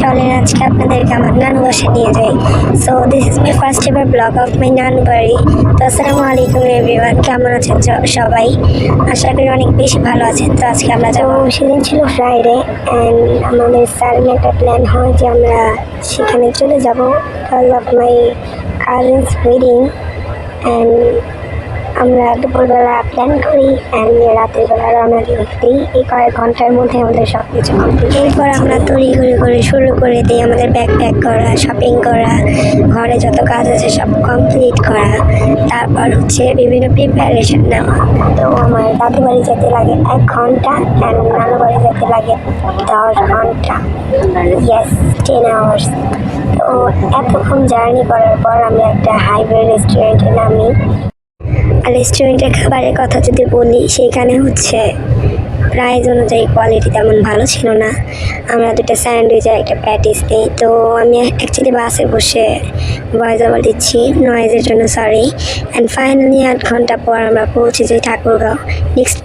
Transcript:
চলেন, আজকে আপনাদেরকে আমার নানু বাসা নিয়ে যাই। So this is my first ever blog of my নানু বাড়ি তো আসসালামু আলাইকুম এভরিওয়ান কেমন আছেন সবাই? আশা করি অনেক বেশি ভালো আছেন। তো আজকে আমরা যাব। সেদিন ছিল ফ্রাইডে অ্যান্ড আমাদের স্যারের একটা প্ল্যান হয় যে আমরা সেখানে চলে যাব। Because of my cousins wedding and আমরা দুপুরবেলা প্ল্যান করি অ্যান্ড রাতের বেলা রওনা দিই এই কয়েক ঘণ্টার মধ্যে আমাদের সব কিছু কমপ্লিট এরপর আমরা তৈরি করে করে শুরু করে দিই আমাদের ব্যাগ প্যাক করা শপিং করা, ঘরে যত কাজ আছে সব কমপ্লিট করা। তারপর হচ্ছে বিভিন্ন প্রিপারেশন নেওয়া। তো আমার দাদু বাড়ি যেতে লাগে এক ঘণ্টা অ্যান্ড নানু বাড়ি যেতে লাগে দশ ঘণ্টা। ইয়েস টেন আওয়ার্স তো এতক্ষণ জার্নি করার পর আমি একটা হাইওয়ে রেস্টুরেন্টে নামি। রেস্টুরেন্টের খাবারের কথা যদি বলি সেইখানে হচ্ছে প্রাইস অনুযায়ী কোয়ালিটি তেমন ভালো ছিল না। আমরা দুটো স্যান্ডউইচ আর একটা প্যাটিস নিই। তো আমি অ্যাকচুয়ালি বাসে বসে ভয়েস ওভার দিচ্ছি নয়েজের জন্য সরি অ্যান্ড ফাইনালি আট ঘণ্টা পর আমরা পৌঁছে যাই ঠাকুরগাঁও। নেক্সট